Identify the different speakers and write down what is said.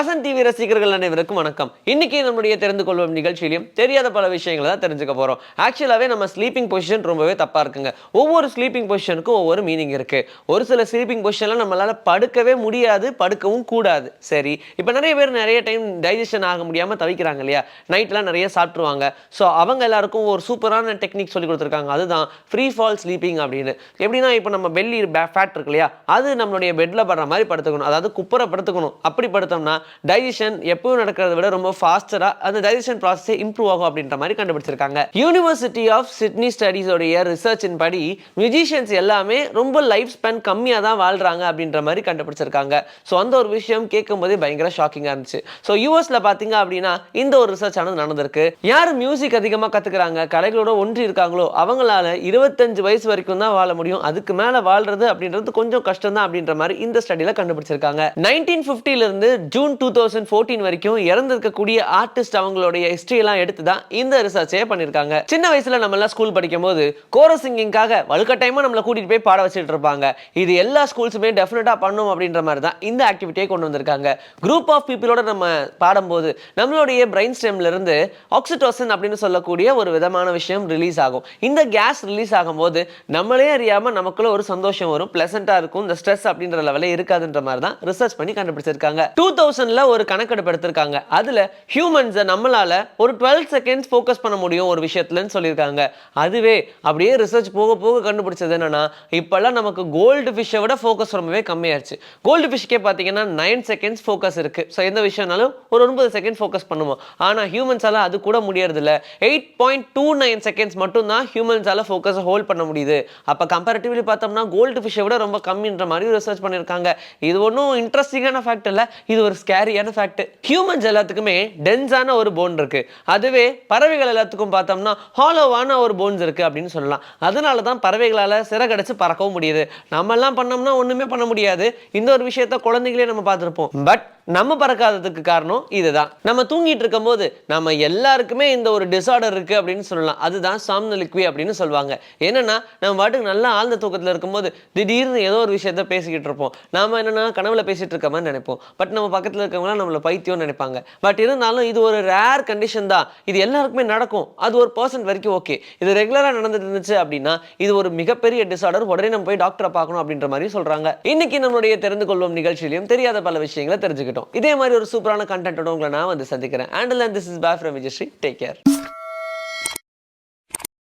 Speaker 1: Vasanth TV ரசிகர்கள் அனைவருக்கும் வணக்கம். இன்னைக்கு நம்மளுடைய தெரிந்து கொள்வோம் நிகழ்ச்சியிலும் தெரியாத பல விஷயங்களை தான் தெரிஞ்சுக்க போறோம். ஆக்சுவலாகவே நம்ம ஸ்லீப்பிங் பொசிஷன் ரொம்பவே தப்பா இருக்குங்க. ஒவ்வொரு ஸ்லீப்பிங் பொசிஷனுக்கும் ஒவ்வொரு மீனிங் இருக்கு. ஒரு சில ஸ்லீப்பிங் பொசிஷன்ல நம்மளால படுக்கவே முடியாது படுக்கவும் கூடாது. சரி இப்போ நிறைய பேர் நிறைய டைம் டைஜஷன் ஆக முடியாம தவிக்கிறாங்க இல்லையா? நைட்லாம் நிறைய சாப்பிட்ருவாங்க ஸோ அவங்க எல்லாருக்கும் ஒரு சூப்பரான டெக்னிக் சொல்லி கொடுத்துருக்காங்க. அதுதான் ஃப்ரீ ஃபால் ஸ்லீப்பிங் அப்படின்னு. எப்படின்னா இப்போ நம்ம பெல்லி ஃபேட் இருக்கு இல்லையா? அது நம்மளுடைய பெட்ல படுற மாதிரி படுத்துக்கணும். அதாவது குப்புற படுத்துக்கணும். அப்படி படுத்தோம்னா டைஜஷன் எப்பவும் நடக்கிறத விட ரொம்ப ஃபாஸ்டராக அந்த டைஜஷன் ப்ராசஸே இம்ப்ரூவ் ஆகும் அப்படின்ற மாதிரி கண்டுபிடிச்சிருக்காங்க. யூனிவர்சிட்டி ஆஃப் சிட்னி ஸ்டடீஸோடைய ரிசர்ச்சின் படி மியூசிஷியன்ஸ் எல்லாமே ரொம்ப லைஃப் ஸ்பேன் கம்மியாக தான் வாழ்றாங்க அப்படின்ற மாதிரி கண்டுபிடிச்சிருக்காங்க. ஸோ அந்த ஒரு விஷயம் கேட்கும்போதே பயங்கர ஷாக்கிங்காக இருந்துச்சு. ஸோ யூஎஸ்ல பார்த்தீங்க அப்படின்னா இந்த ஒரு ரிசர்ச் ஆனது நடந்திருக்கு. யார் மியூசிக் அதிகமாக கற்றுக்குறாங்க கலைகளோட ஒன்றி இருக்காங்களோ அவங்களால இருபத்தஞ்சு வயசு வரைக்கும் தான் வாழ முடியும். அதுக்கு மேலே வாழ்றது அப்படின்றது கொஞ்சம் கஷ்டம் தான் அப்படின்ற மாதிரி இந்த ஸ்டடியில் கண்டுபிடிச்சிருக்காங்க. நைன்டீன் இருந்து ஜூன் டூ தௌசண்ட் ஃபோர்டீன் வரைக்கும் இறந்திருக்கக்கூடிய ஆர்டிஸ்ட் அவங்களுடைய ஹிஸ்ட்ரியெல்லாம் எல்லாம் எடுத்து தான் இந்த ரிசர்ச்சே பண்ணியிருக்காங்க சின்ன வயசுல நம்ம எல்லாம் ஸ்கூல் படிக்கும் போது கோர சிங்கிங்காக வலுக்கட்டாயமாக நம்மளை கூட்டிட்டு போய் பாட வச்சுட்டு இருப்பாங்க. இது எல்லா ஸ்கூல்ஸுமே டெஃபினட்டாக பண்ணும் அப்படின்ற மாதிரி தான் இந்த ஆக்டிவிட்டியை கொண்டு வந்திருக்காங்க. குரூப் ஆஃப் பீப்புளோட நம்ம பாடும்போது நம்மளுடைய பிரெயின் ஸ்டெம்ல இருந்து ஆக்சிடோசன் அப்படின்னு சொல்லக்கூடிய ஒரு விதமான விஷயம் ரிலீஸ் ஆகும். இந்த கேஸ் ரிலீஸ் ஆகும்போது நம்மளே அறியாமல் நமக்குள்ள ஒரு சந்தோஷம் வரும். ப்ளசண்ட்டாக இருக்கும். இந்த ஸ்ட்ரெஸ் அப்படின்ற லெவலே இருக்காதுன்ற மாதிரி தான் ரிசர்ச் பண்ணி கண்டுபிடிச்சிருக்காங்க. டூ தௌசண்ட்ல ஒரு கணக்கெடுப்பு எடுத்திருக்காங்க. அதுல ஹியூமன்ஸை நம்மளால ஒரு டுவெல் செகண்ட்ஸ் ஃபோக்கஸ் பண்ண முடியும் ஒரு விஷயத்துலன்னு சொல்லியிருக்காங்க. அதுவே அப்படியே ரிசர்ச் போக போக கண்டுபிடிச்சது என்னன்னா இப்போல்லாம் நமக்கு கோல்டு ஃபிஷ்ஷை விட ஃபோக்கஸ் ரொம்பவே கம்மியாயிருச்சு. கோல்டு ஃபிஷ்க்கே பார்த்தீங்கன்னா நைன் செகண்ட்ஸ் ஃபோக்கஸ் இருக்குது ஸோ எந்த விஷயம்னாலும் ஒரு ஒன்பது செகண்ட் ஃபோக்கஸ் பண்ணுவோம். ஆனால் ஹியூமன்ஸால அது கூட முடியறதில்ல. Eight point two nine seconds மட்டும்தான் ஹியூமன்ஸால ஃபோக்கஸை ஹோல்ட் பண்ண முடியுது. அப்போ கம்பேரிட்டிவ்லி பார்த்தோம்னா கோல்டு ஃபிஷ்ஷை விட ரொம்ப கம்மின்ற மாதிரி ரிசர்ச் பண்ணியிருக்காங்க. இது ஒன்றும் இன்ட்ரெஸ்டிங்கான ஃபேக்ட் இல்லை. இது ஒரு ஸ்கேரியான ஃபேக்ட் ஹியூமன்ஸ் எல்லாத்துக்குமே டென்ஸான ஒரு போன் இருக்கு. அதுவே பறவைகள் எல்லாத்துக்கும் பார்த்தோம்னா ஹாலோவான ஒரு போன்ஸ் இருக்கு அப்படின்னு சொல்லலாம். அதனால தான் பறவைகளால் சிறகடிச்சு பறக்கவும் முடியுது. நம்ம எல்லாம் பண்ணோம்னா ஒன்றுமே பண்ண முடியாது. இந்த ஒரு விஷயத்த குழந்தைகளே நம்ம பார்த்துருப்போம். பட் நம்ம பறக்காததுக்கு காரணம் இதுதான். நம்ம தூங்கிட்டு இருக்கும்போது நம்ம எல்லாருக்குமே இந்த ஒரு டிசார்டர் இருக்கு அப்படின்னு சொல்லலாம். அதுதான் சாம்னலிக்வி அப்படின்னு சொல்லுவாங்க. என்னன்னா நம்ம பாட்டுக்கு நல்லா ஆழ்ந்த தூக்கத்தில் இருக்கும்போது திடீர்னு ஏதோ ஒரு விஷயத்த பேசிக்கிட்டு இருப்போம். நாம என்னன்னா கனவுல பேசிட்டு இருக்க மாதிரி நினைப்போம். பட் நம்ம பக்கத்தில் இருக்கவங்களாம் நம்மள பைத்தியம்னு நினைப்பாங்க. பட் இருந்தாலும் இது ஒரு ரேர் கண்டிஷன் தான். இது எல்லாருக்குமே நடக்கும். அது ஒரு பர்சன்ட் வரைக்கும் ஓகே இது ரெகுலராக நடந்துட்டு இருந்துச்சு அப்படின்னா இது ஒரு மிகப்பெரிய டிசார்டர் உடனே நம்ம போய் டாக்டரை பார்க்கணும் அப்படின்ற மாதிரி சொல்றாங்க. இன்னைக்கு நம்மளுடைய தெரிந்து கொள்வோம் நிகழ்ச்சியிலையும் தெரியாத பல விஷயங்களை இருக்கட்டும் இதே மாதிரி ஒரு சூப்பரான கண்டென்ட்டோட உங்களை நான் வந்து சந்திக்கிறேன். And this is bye from Vijayasri take care